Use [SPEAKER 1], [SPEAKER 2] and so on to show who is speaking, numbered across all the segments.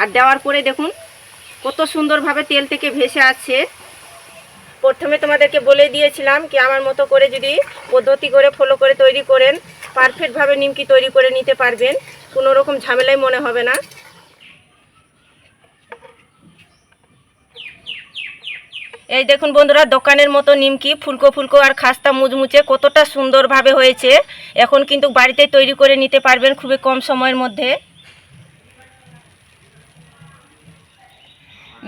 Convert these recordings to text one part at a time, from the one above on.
[SPEAKER 1] আর দেওয়ার পরে দেখুন, কত সুন্দরভাবে তেল থেকে ভেসে আসছে। প্রথমে তোমাদেরকে বলে দিয়েছিলাম কি, আমার মতো করে যদি পদ্ধতি করে ফলো করে তৈরি করেন পারফেক্টভাবে নিমকি তৈরি করে নিতে পারবেন। কোনো রকম ঝামেলাই মনে হবে না। এই দেখুন বন্ধুরা, দোকানের মতো নিমকি, ফুলকো ফুলকো আর খাস্তা মুচমুচে কতটা সুন্দরভাবে হয়েছে। এখন কিন্তু বাড়িতে তৈরি করে নিতে পারবেন খুবই কম সময়ের মধ্যে।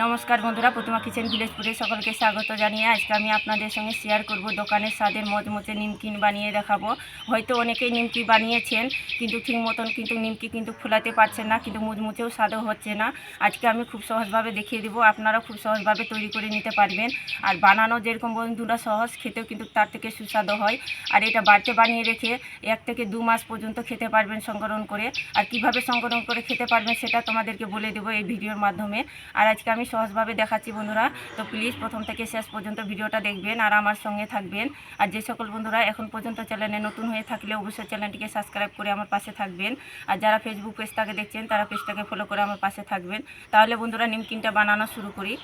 [SPEAKER 1] নমস্কার বন্ধুরা, প্রতিমা কিচেন ভিলেজপুরে সকলকে স্বাগত জানিয়ে আজকে আমি আপনাদের সঙ্গে শেয়ার করব দোকানের স্বাদের মজমচে নিমকিন বানিয়ে দেখাবো। হয়তো অনেকেই নিমকি বানিয়েছেন, কিন্তু ঠিক মতন কিন্তু নিমকি কিন্তু ফুলাতে পারছেন না, কিন্তু মুচমুচেও স্বাদও হচ্ছে না। আজকে আমি খুব সহজভাবে দেখিয়ে দেবো, আপনারা খুব সহজভাবে তৈরি করে নিতে পারবেন। আর বানানো যেরকম বন্ধুরা সহজ, খেতেও কিন্তু তার থেকে সুস্বাদু হয়। আর এটা বাড়িতে বানিয়ে রেখে এক থেকে দু মাস পর্যন্ত খেতে পারবেন সংকলন করে। আর কীভাবে সংকলন করে খেতে পারবেন সেটা তোমাদেরকে বলে দেবো এই ভিডিওর মাধ্যমে। আর আজকে আমি সহজভাবে দেখাচ্ছি বন্ধুরা। তো প্লিজ প্রথম থেকে শেষ পর্যন্ত ভিডিওটা দেখবেন আর আমার সঙ্গে থাকবেন। আর যে সকল বন্ধুরা এখন পর্যন্ত চ্যানেলে নতুন হয়ে থাকলে অবশ্যই চ্যানেলটিকে সাবস্ক্রাইব করে আমার পাশে থাকবেন। আর যারা ফেসবুক পেজটাকে দেখছেন, তারা পেজটাকে ফলো করে আমার পাশে থাকবেন। তাহলে বন্ধুরা নিমকিনটা বানানো শুরু করি।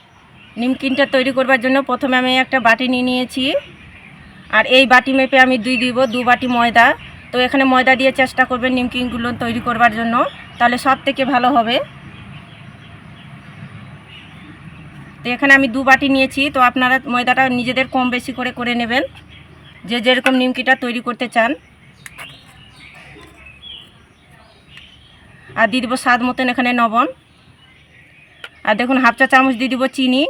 [SPEAKER 1] নিমকিনটা তৈরি করবার জন্য প্রথমে আমি একটা বাটি নিয়ে নিয়েছি। আর এই বাটি মেপে আমি দুই দিব, দু বাটি ময়দা। তো এখানে ময়দা দিয়ে চেষ্টা করবেন নিমকিনগুলো তৈরি করবার জন্য। তাহলে সব থেকে ভালো হবে। তো এখানে আমি দু বাটি নিয়েছি, তো আপনারা ময়দাটা নিজেদের কম বেশি করে করে নেবেন, যে যেরকম নিমকিটা তৈরি করতে চান। আর দিয়ে দেবো স্বাদ মতন এখানে লবণ। আর দেখুন, হাফ চা চামচ দিয়ে দিব চিনি।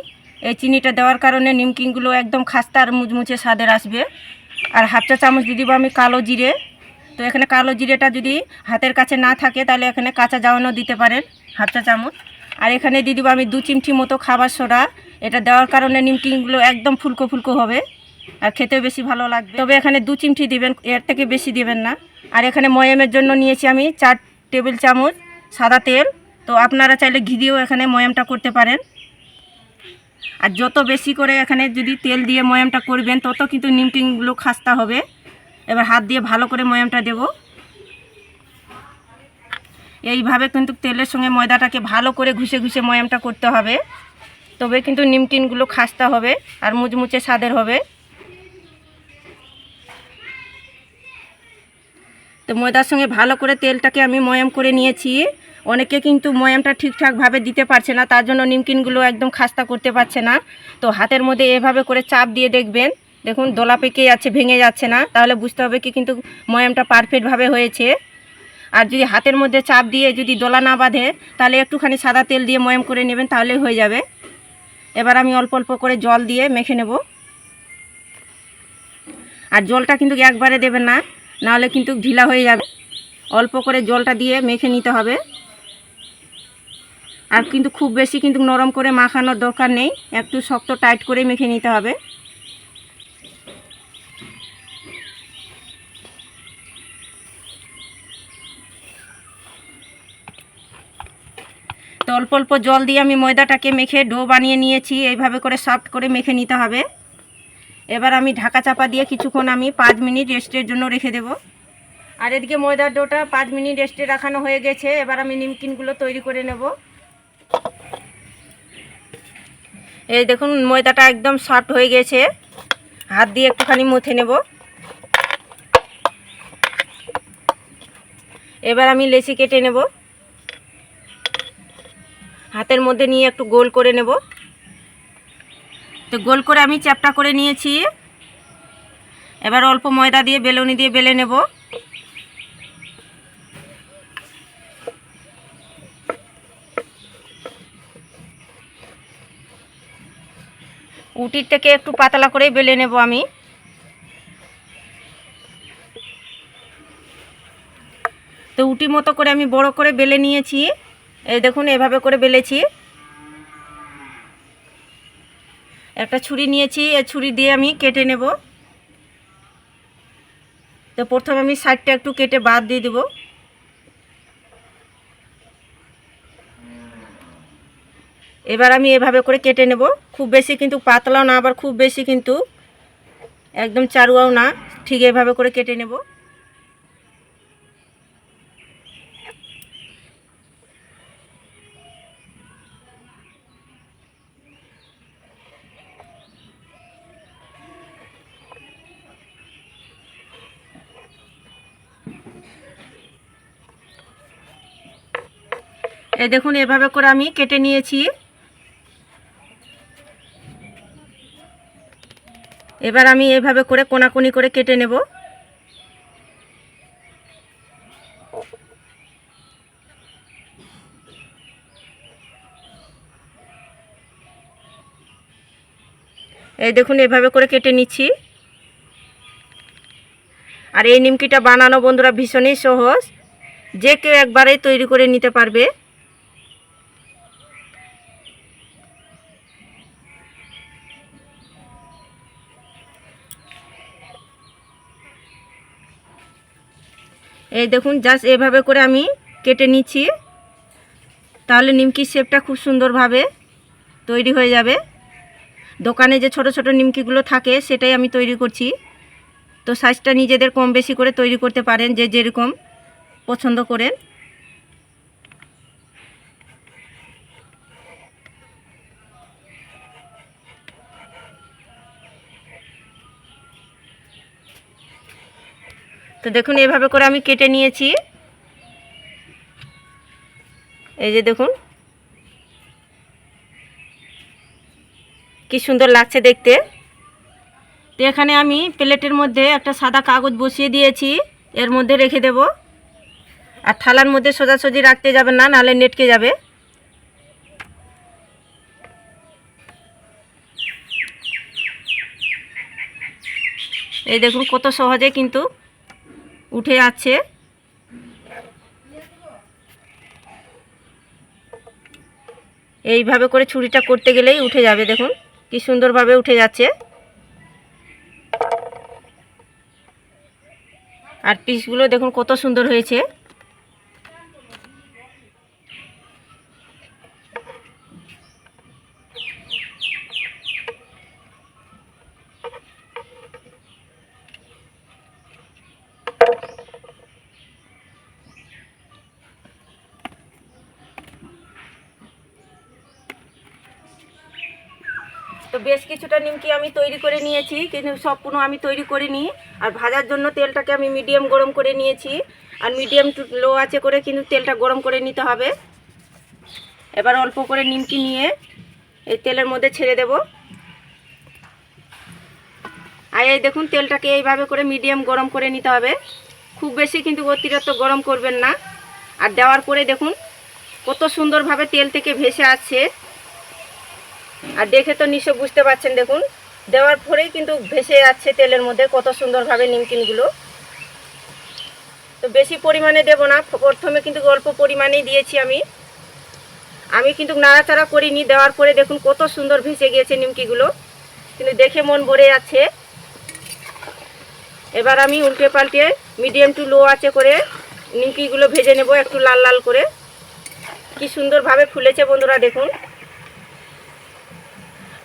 [SPEAKER 1] এই চিনিটা দেওয়ার কারণে নিমকিগুলো একদম খাস্তা আর মুচমুচে স্বাদের আসবে। আর হাফ চা চামচ দিয়ে দিব আমি কালো জিরে। তো এখানে কালো জিরেটা যদি হাতের কাছে না থাকে, তাহলে এখানে কাঁচা জাওয়ানো দিতে পারেন, হাফ চা চামচ। আর এখানে দিয়ে দিব আমি দু চিমটি মতো খাবার সোডা। এটা দেওয়ার কারণে নিমকিনগুলো একদম ফুলকো ফুলকো হবে আর খেতেও বেশি ভালো লাগবে। তবে এখানে দু চিমটি দিবেন, এর থেকে বেশি দিবেন না। আর এখানে ময়ামের জন্য নিয়েছি আমি চার টেবিল চামচ সাদা তেল। তো আপনারা চাইলে ঘি দিয়েও এখানে ময়ামটা করতে পারেন। আর যত বেশি করে এখানে যদি তেল দিয়ে ময়ামটা করবেন, তত কিন্তু নিমকিনগুলো খাস্তা হবে। এবার হাত দিয়ে ভালো করে ময়ামটা দেব। এইভাবে কিন্তু তেলের সঙ্গে ময়দাটাকে ভালো করে ঘুষে ঘুষে ময়ামটা করতে হবে। তবে কিন্তু নিমকিনগুলো খাস্তা হবে আর মুচমুচে স্বাদের হবে। তো ময়দার সঙ্গে ভালো করে তেলটাকে আমি ময়াম করে নিয়েছি। অনেকে কিন্তু ময়ামটা ঠিকঠাকভাবে দিতে পারছে না, তার জন্য নিমকিনগুলো একদম খাস্তা করতে পারছে না। তো হাতের মধ্যে এভাবে করে চাপ দিয়ে দেখবেন। দেখুন, দোলা পেকে যাচ্ছে, ভেঙে যাচ্ছে না। তাহলে বুঝতে হবে কি কিন্তু ময়ামটা পারফেক্টভাবে হয়েছে। আর যদি হাতের মধ্যে চাপ দিয়ে যদি দোলা না বাঁধে, তাহলে একটুখানি সাদা তেল দিয়ে ময়াম করে নেবেন তাহলে হয়ে যাবে। এবার আমি অল্প অল্প করে জল দিয়ে মেখে নেব। আর জলটা কিন্তু একবারে দেবেন না, নাহলে কিন্তু ঢিলা হয়ে যাবে। অল্প করে জলটা দিয়ে মেখে নিতে হবে। আর কিন্তু খুব বেশি কিন্তু নরম করে মাখানোর দরকার নেই, একটু শক্ত টাইট করে মেখে নিতে হবে। তো অল্প অল্প জল দিয়ে আমি ময়দাটাকে মেখে ডো বানিয়ে নিয়েছি, এইভাবে করে সফট করে মেখে নিতে হবে। এবার আমি ঢাকা চাপা দিয়ে কিছুক্ষণ আমি পাঁচ মিনিট রেস্টের জন্য রেখে দেব। আর এদিকে ময়দার ডোটা পাঁচ মিনিট রেস্টে রাখানো হয়ে গেছে, এবার আমি নিমকিনগুলো তৈরি করে নেব। এই দেখুন, ময়দাটা একদম সফট হয়ে গেছে। হাত দিয়ে একটুখানি মুথে নেব। এবার আমি লেচি কেটে নেব। হাতের মধ্যে নিয়ে একটু গোল করে নেব। তো গোল করে আমি চ্যাপটা করে নিয়েছি। এবার অল্প ময়দা দিয়ে, বেলুনি দিয়ে বেলে নেব। উটির থেকে একটু পাতলা করে বেলে নেব আমি। তো উটি মতো করে আমি বড় করে বেলে নিয়েছি। এই দেখুন, এভাবে করে বেলেছি। একটা ছুরি নিয়েছি এই ছুরি দিয়ে আমি কেটে নেব। তো প্রথমে আমি সাইডটা একটু কেটে বাদ দিয়ে দেব। এবার আমি এভাবে করে কেটে নেব। খুব বেশি কিন্তু পাতলাও না, আবার খুব বেশি কিন্তু একদম চারুয়াও না। ঠিক এভাবে করে কেটে নেব। এই দেখুন, এভাবে করে আমি কেটে নিয়েছি। এবার আমি এভাবে করে কোনাকুনি করে কেটে নেব। এই দেখুন, এভাবে করে কেটে নিচ্ছি। আর এই নিমকিটা বানানো বন্ধুরা ভীষণই সহজ। যে কেউ একবারেই তৈরি করে নিতে পারবে। এই দেখুন জাস্ট এভাবে করে আমি কেটে নিচ্ছি। তাহলে নিমকির শেপটা খুব সুন্দরভাবে তৈরি হয়ে যাবে। দোকানে যে ছোট ছোট নিমকিগুলো থাকে, সেটাই আমি তৈরি করছি। তো সাইজটা নিজেদের কম বেশি করে তৈরি করতে পারেন, যে যেরকম পছন্দ করেন। তো দেখুন, এভাবে করে আমি কেটে নিয়েছি। এই যে দেখুন। কি সুন্দর লাগছে দেখতে। তো এখানে আমি প্লেটের মধ্যে একটা সাদা কাগজ বসিয়ে দিয়েছি। এর মধ্যে রেখে দেব। আর থালার মধ্যে সোজাসুজি রাখতে যাবে না নাহলে নেটকে যাবে। এই দেখুন, কত সহজে কিন্তু উঠে আছে। এইভাবে করে ছুরিটা করতে গেলেই উঠে যাবে, দেখুন। কি সুন্দরভাবে উঠে যাচ্ছে। আর পিসগুলো দেখুন কত সুন্দর হয়েছে তো বেশ নিমকি আমি তৈরি করে নিয়েছি, কিন্তু সব সম্পূর্ণ আমি তৈরি করিনি। আর ভাজার জন্য তেলটাকে আমি মিডিয়াম গরম করে নিয়েছি। আর মিডিয়াম টু লো আছে করে কিন্তু তেলটা গরম করে নিতে হবে। এবার অল্প করে নিমকি নিয়ে এই তেলের মধ্যে ছেড়ে দেব। আর এই দেখুন, তেলটাকে এইভাবে করে মিডিয়াম গরম করে নিতে হবে। খুব বেশি কিন্তু অতিরিক্ত গরম করবেন না। আর দেওয়ার পরে দেখুন, কত সুন্দরভাবে তেল থেকে ভেসে আসছে। আর দেখে তো নিশ্চয় বুঝতে পারছেন, দেখুন। দেওয়ার পরেই কিন্তু ভেসে যাচ্ছে তেলের মধ্যে কত সুন্দরভাবে নিমকিনগুলো। তো বেশি পরিমাণে দেব না, প্রথমে কিন্তু অল্প পরিমাণেই দিয়েছি আমি। আমি কিন্তু নাড়াচাড়া করিনি, দেওয়ার পরে দেখুন কত সুন্দর ভেসে গিয়েছে নিমকিগুলো। কিন্তু দেখে মন ভরে যাচ্ছে। এবার আমি উল্টে পাল্টে মিডিয়াম টু লো আছে করে নিমকিগুলো ভেজে নেব একটু লাল লাল করে। কি সুন্দরভাবে ফুলেছে বন্ধুরা দেখুন।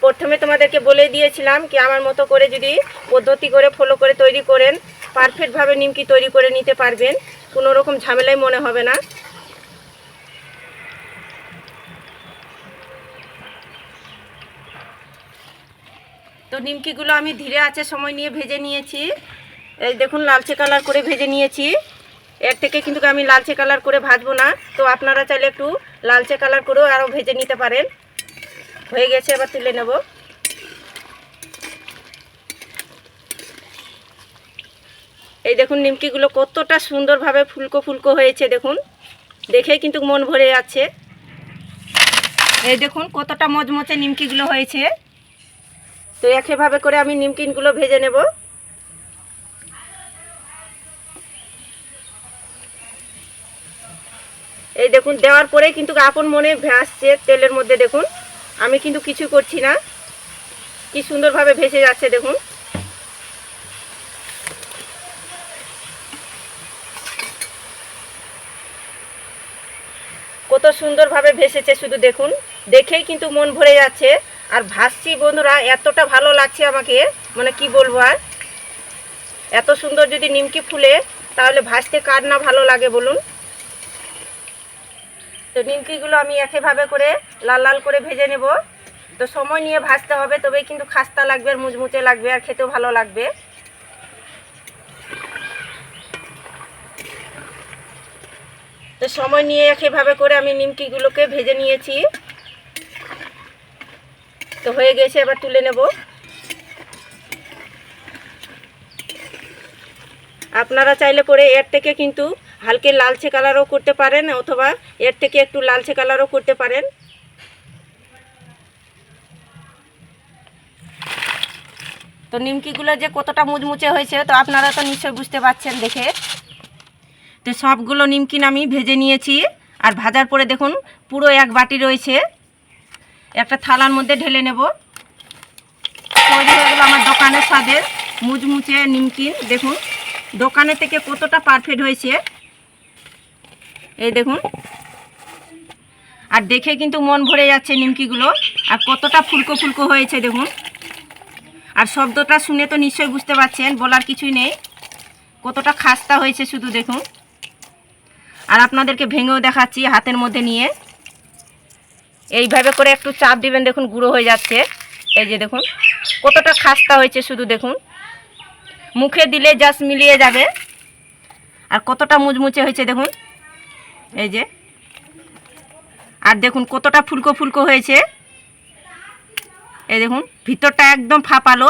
[SPEAKER 1] প্রথমে তোমাদেরকে বলে দিয়েছিলাম কি আমার মতো করে যদি পদ্ধতি করে ফলো করে তৈরি করেন পারফেক্টভাবে নিমকি তৈরি করে নিতে পারবেন। কোনো রকম ঝামেলাই মনে হবে না। তো নিমকিগুলো আমি ধীরে আছে সময় নিয়ে ভেজে নিয়েছি। এই দেখুন, লালচে কালার করে ভেজে নিয়েছি। এর থেকে কিন্তু আমি লালচে কালার করে ভাজবো না। তো আপনারা চাইলে একটু লালচে কালার করেও আরও ভেজে নিতে পারেন। হয়ে গেছে, এবার তুলে নেব। এই দেখুন নিমকিগুলো কতটা সুন্দরভাবে ফুলকো ফুলকো হয়েছে, দেখুন। দেখে কিন্তু মন ভরে যাচ্ছে। এই দেখুন কতটা মচমচে নিমকিগুলো হয়েছে। তো একইভাবে করে আমি নিমকিনগুলো ভেজে নেব। এই দেখুন, দেওয়ার পরে কিন্তু আপন মনে ভাসছে তেলের মধ্যে, দেখুন। আমি কিন্তু কিছু করছি না। কি সুন্দরভাবে ভেসে যাচ্ছে, দেখুন। কত সুন্দরভাবে ভেসেছে শুধু দেখুন। দেখেই কিন্তু মন ভরে যাচ্ছে। আর ভাসছি, বন্ধুরা, এতটা ভালো লাগছে আমাকে। মানে কি বলব আর? এত সুন্দর যদি নিমকি ফুলে, তাহলে ভাসতে কার না ভালো লাগে বলুন? তো নিমকিগুলো আমি একইভাবে করে লাল লাল করে ভেজে নেব। তো সময় নিয়ে ভাজতে হবে, তবেই কিন্তু খাস্তা লাগবে আর মুচমুচে লাগবে আর খেতেও ভালো লাগবে। তো সময় নিয়ে এভাবে করে আমি নিমকিগুলোকে ভেজে নিয়েছি। তো হয়ে গেছে, এবার তুলে নেব। আপনারা চাইলে করে এর থেকে কিন্তু হালকে লালচে কালারও করতে পারেন, অথবা এর থেকে একটু লালচে কালারও করতে পারেন। তো নিমকিগুলো যে কতটা মুচমুচে হয়েছে, তো আপনারা তো নিশ্চয়ই বুঝতে পারছেন দেখে। তো সবগুলো নিমকিন আমি ভেজে নিয়েছি, আর ভাজার পরে দেখুন পুরো এক বাটি রয়েছে। একটা থালার মধ্যে ঢেলে নেব। আমার দোকানের স্বাদের মুচমুচে নিমকিন। দেখুন, দোকানের থেকে কতটা পারফেক্ট হয়েছে। এই দেখুন। আর দেখে কিন্তু মন ভরে যাচ্ছে নিমকিগুলো। আর কতটা ফুলকো ফুলকো হয়েছে দেখুন। আর শব্দটা শুনে তো নিশ্চয়ই বুঝতে পারছেন, বলার কিছুই নেই। কতটা খাস্তা হয়েছে শুধু দেখুন। আর আপনাদেরকে ভেঙেও দেখাচ্ছি হাতের মধ্যে নিয়ে। এইভাবে করে একটু চাপ দিবেন দেখুন, গুঁড়ো হয়ে যাচ্ছে। এই যে দেখুন, কতটা খাস্তা হয়েছে শুধু দেখুন। মুখে দিলে জাস্ট মিলিয়ে যাবে। আর কতটা মুচমুচে হয়েছে দেখুন। এই যে। আর দেখুন কতটা ফুলকো ফুলকো হয়েছে। এই দেখুন, ভিতরটা একদম ফাঁপালো।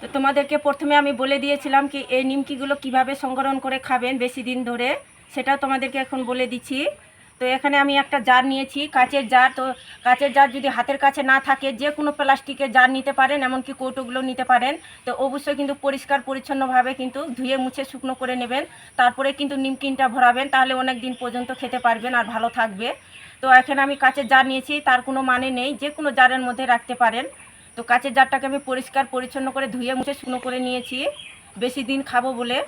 [SPEAKER 1] তো তোমাদেরকে প্রথমে আমি বলে দিয়েছিলাম কি, এই নিমকিগুলো কীভাবে সংগ্রহণ করে খাবেন বেশি দিন ধরে, সেটাও তোমাদেরকে এখন বলে দিচ্ছি। তো এখানে আমি একটা জার নিয়েছি, কাঁচের জার। তো কাঁচের জার যদি হাতের কাছে না থাকে, যে কোনো প্লাস্টিকের জার নিতে পারেন, এমনকি কৌটোগুলো নিতে পারেন। তো অবশ্যই কিন্তু পরিষ্কার, পরিচ্ছন্নভাবে কিন্তু ধুয়ে, মুছে, শুকনো করে নেবেন। তারপরে কিন্তু নিমকিনটা ভরাবেন, তাহলে অনেক দিন পর্যন্ত খেতে পারবেন আর ভালো থাকবে। তো এখানে আমি কাঁচের জার নিয়েছি, তার কোনো মানে নেই। যে কোনো জারের মধ্যে রাখতে পারেন। তো কাচের জারটাকে আমি পরিষ্কার, পরিচ্ছন্ন করে ধুয়ে, মুছে, শুকনো করে নিয়েছি। বেশি দিন খাব বলে।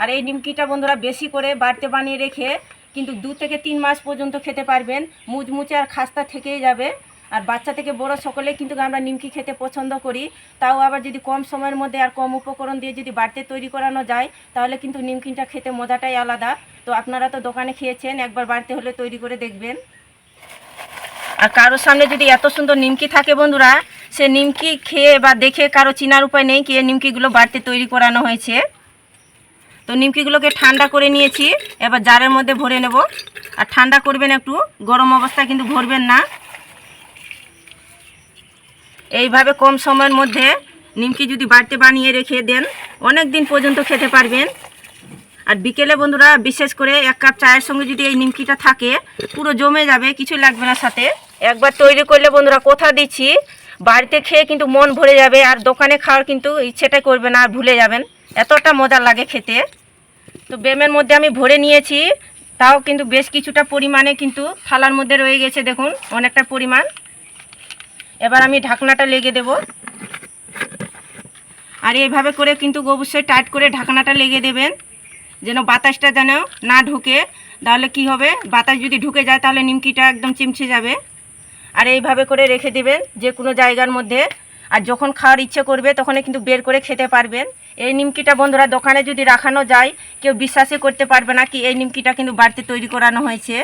[SPEAKER 1] আর এই নিমকিটা বন্ধুরা বেশি করে বাড়তে বানিয়ে রেখে কিন্তু দু থেকে তিন মাস পর্যন্ত খেতে পারবেন। মুচমুচে আর খাস্তা থেকেই যাবে। আর বাচ্চা থেকে বড় সকলে কিন্তু আমরা নিমকি খেতে পছন্দ করি। তাও আবার যদি কম সময়ের মধ্যে আর কম উপকরণ দিয়ে যদি বাড়িতে তৈরি করানো যায়, তাহলে কিন্তু নিমকিনটা খেতে মজাটাই আলাদা। তো আপনারা তো দোকানে খেয়েছেন, একবার বাড়িতে হলে তৈরি করে দেখবেন। আর কারোর সামনে যদি এত সুন্দর নিমকি থাকে বন্ধুরা, সে নিমকি খেয়ে বা দেখে কারও চিনার উপায় নেই কি নিমকিগুলো বাড়িতে তৈরি করানো হয়েছে। তো নিমকিগুলোকে ঠান্ডা করে নিয়েছি। এবার জারের মধ্যে ভরে নেব। আর ঠান্ডা করবেন একটু, গরম অবস্থায় কিন্তু ভরবেন না। এইভাবে কম সময়ের মধ্যে নিমকি যদি বাড়িতে বানিয়ে রেখে দেন, অনেক দিন পর্যন্ত খেতে পারবেন। আর বিকেলে বন্ধুরা, বিশেষ করে এক কাপ চায়ের সঙ্গে যদি এই নিমকিটা থাকে, পুরো জমে যাবে কিছু লাগবে না সাথে। একবার তৈরি করলে বন্ধুরা, কোথা দিচ্ছি, বাড়িতে খেয়ে কিন্তু মন ভরে যাবে, আর দোকানে খাওয়ার কিন্তু ইচ্ছেটা করবে না, আর ভুলে যাবেন। এতটা মজা লাগে খেতে। তো বেমের মধ্যে আমি ভরে নিয়েছি, তাও কিন্তু বেশ কিছুটা পরিমাণে কিন্তু থালার মধ্যে রয়ে গেছে দেখুন, অনেকটা পরিমাণ। এবার আমি ঢাকনাটা লেগে দেব। আর এইভাবে করে কিন্তু অবশ্যই টাইট করে ঢাকনাটা লেগে দেবেন, যেন বাতাসটা যেন না ঢুকে। তাহলে কি হবে? বাতাস যদি ঢুকে যায়, তাহলে নিমকিটা একদম চিমচে যাবে। আর এইভাবে করে রেখে দেবেন যে কোনো জায়গার মধ্যে। আর যখন খাওয়ার ইচ্ছে করবে তখন কিন্তু বের করে খেতে পারবেন। এই নিমকিটা বন্ধুরা দোকানে যদি রাখানো যায়, কেউ বিশ্বাসই করতে পারবে না কি এই নিমকিটা কিন্তু বাড়িতে তৈরি করানো হয়েছে।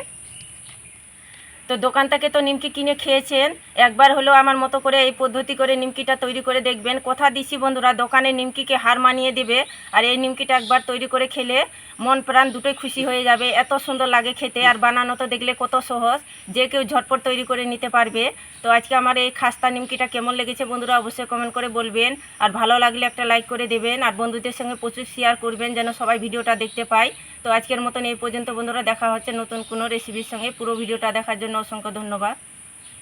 [SPEAKER 1] তো দোকান থেকে তো নিমকি কিনে খেয়েছেন। একবার হলেও আমার মতো করে এই পদ্ধতি করে নিমকিটা তৈরি করে দেখবেন। কথা দিছি বন্ধুরা, দোকানে নিমকিকে হার মানিয়ে দেবে আর এই নিমকিটা একবার তৈরি করে খেলে মন প্রাণ দুটোই খুশি হয়ে যাবে। এত সুন্দর লাগে খেতে আর বানানো তো দেখলে কত সহজ। যে কেউ ঝটপট তৈরি করে নিতে পারবে। তো আজকে আমার এই খাস্তা নিমকিটা কেমন লেগেছে বন্ধুরা অবশ্যই কমেন্ট করে বলবেন। আর ভালো লাগলে একটা লাইক করে দেবেন। আর বন্ধুদের সঙ্গে প্রচুর শেয়ার করবেন যেন সবাই ভিডিওটা দেখতে পায়। তো আজকের মতন এই পর্যন্ত বন্ধুরা, দেখা হচ্ছে নতুন কোনো রেসিপির সঙ্গে। পুরো ভিডিওটা দেখার জন্য অসংখ্য ধন্যবাদ।